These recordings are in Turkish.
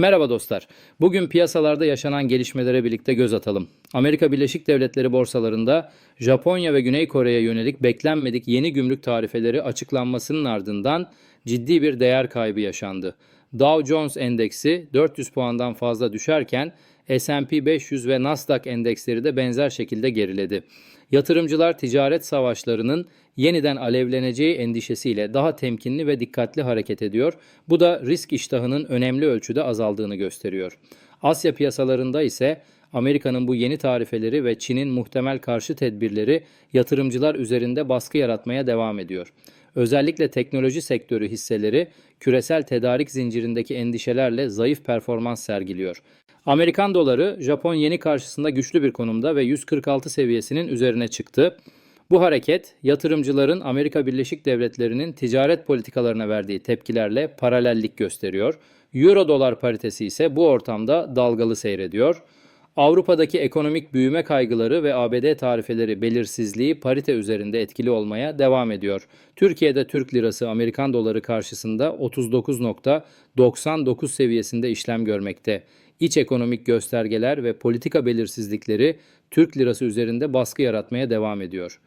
Merhaba dostlar. Bugün piyasalarda yaşanan gelişmelere birlikte göz atalım. Amerika Birleşik Devletleri borsalarında Japonya ve Güney Kore'ye yönelik beklenmedik yeni gümrük tarifeleri açıklanmasının ardından ciddi bir değer kaybı yaşandı. Dow Jones endeksi 400 puandan fazla düşerken S&P 500 ve Nasdaq endeksleri de benzer şekilde geriledi. Yatırımcılar ticaret savaşlarının yeniden alevleneceği endişesiyle daha temkinli ve dikkatli hareket ediyor. Bu da risk iştahının önemli ölçüde azaldığını gösteriyor. Asya piyasalarında ise Amerika'nın bu yeni tarifeleri ve Çin'in muhtemel karşı tedbirleri yatırımcılar üzerinde baskı yaratmaya devam ediyor. Özellikle teknoloji sektörü hisseleri küresel tedarik zincirindeki endişelerle zayıf performans sergiliyor. Amerikan doları Japon yeni karşısında güçlü bir konumda ve 146 seviyesinin üzerine çıktı. Bu hareket yatırımcıların Amerika Birleşik Devletleri'nin ticaret politikalarına verdiği tepkilerle paralellik gösteriyor. Euro dolar paritesi ise bu ortamda dalgalı seyrediyor. Avrupa'daki ekonomik büyüme kaygıları ve ABD tarifeleri belirsizliği parite üzerinde etkili olmaya devam ediyor. Türkiye'de Türk lirası Amerikan doları karşısında 39.99 seviyesinde işlem görmekte. İç ekonomik göstergeler ve politika belirsizlikleri Türk lirası üzerinde baskı yaratmaya devam ediyor.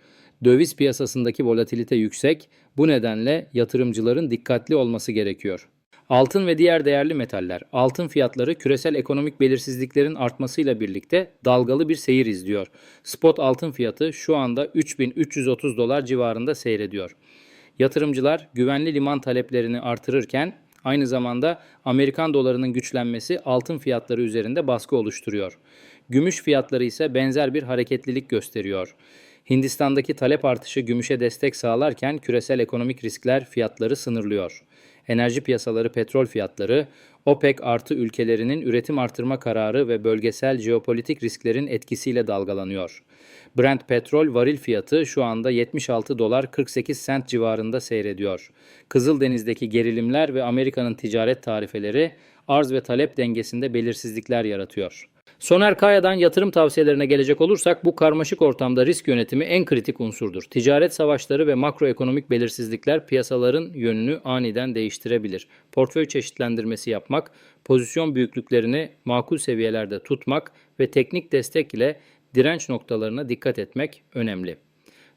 Döviz piyasasındaki volatilite yüksek. Bu nedenle yatırımcıların dikkatli olması gerekiyor. Altın ve diğer değerli metaller. Altın fiyatları küresel ekonomik belirsizliklerin artmasıyla birlikte dalgalı bir seyir izliyor. Spot altın fiyatı şu anda 3330 dolar civarında seyrediyor. Yatırımcılar güvenli liman taleplerini artırırken aynı zamanda Amerikan dolarının güçlenmesi altın fiyatları üzerinde baskı oluşturuyor. Gümüş fiyatları ise benzer bir hareketlilik gösteriyor. Hindistan'daki talep artışı gümüşe destek sağlarken küresel ekonomik riskler fiyatları sınırlıyor. Enerji piyasaları petrol fiyatları, OPEC artı ülkelerinin üretim artırma kararı ve bölgesel jeopolitik risklerin etkisiyle dalgalanıyor. Brent petrol varil fiyatı şu anda 76 dolar 48 sent civarında seyrediyor. Kızıldeniz'deki gerilimler ve Amerika'nın ticaret tarifeleri arz ve talep dengesinde belirsizlikler yaratıyor. Soner Kaya'dan yatırım tavsiyelerine gelecek olursak bu karmaşık ortamda risk yönetimi en kritik unsurdur. Ticaret savaşları ve makroekonomik belirsizlikler piyasaların yönünü aniden değiştirebilir. Portföy çeşitlendirmesi yapmak, pozisyon büyüklüklerini makul seviyelerde tutmak ve teknik destek ile direnç noktalarına dikkat etmek önemli.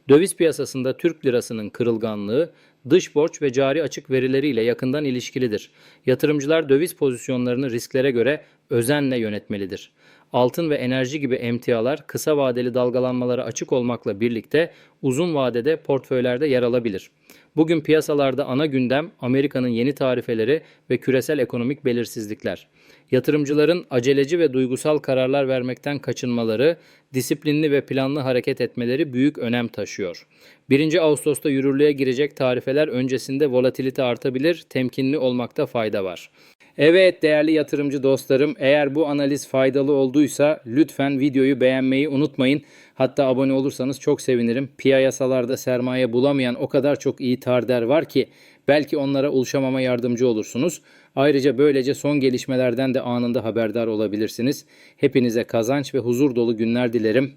Döviz piyasasında Türk lirasının kırılganlığı dış borç ve cari açık verileriyle yakından ilişkilidir. Yatırımcılar döviz pozisyonlarını risklere göre özenle yönetmelidir. Altın ve enerji gibi emtialar kısa vadeli dalgalanmalara açık olmakla birlikte uzun vadede portföylerde yer alabilir. Bugün piyasalarda ana gündem Amerika'nın yeni tarifeleri ve küresel ekonomik belirsizlikler. Yatırımcıların aceleci ve duygusal kararlar vermekten kaçınmaları, disiplinli ve planlı hareket etmeleri büyük önem taşıyor. 1. Ağustos'ta yürürlüğe girecek tarifeler öncesinde volatilite artabilir, temkinli olmakta fayda var. Evet değerli yatırımcı dostlarım eğer bu analiz faydalı olduysa lütfen videoyu beğenmeyi unutmayın. Hatta abone olursanız çok sevinirim. Piyasalarda sermaye bulamayan o kadar çok iyi tarder var ki belki onlara ulaşamama yardımcı olursunuz. Ayrıca böylece son gelişmelerden de anında haberdar olabilirsiniz. Hepinize kazanç ve huzur dolu günler dilerim.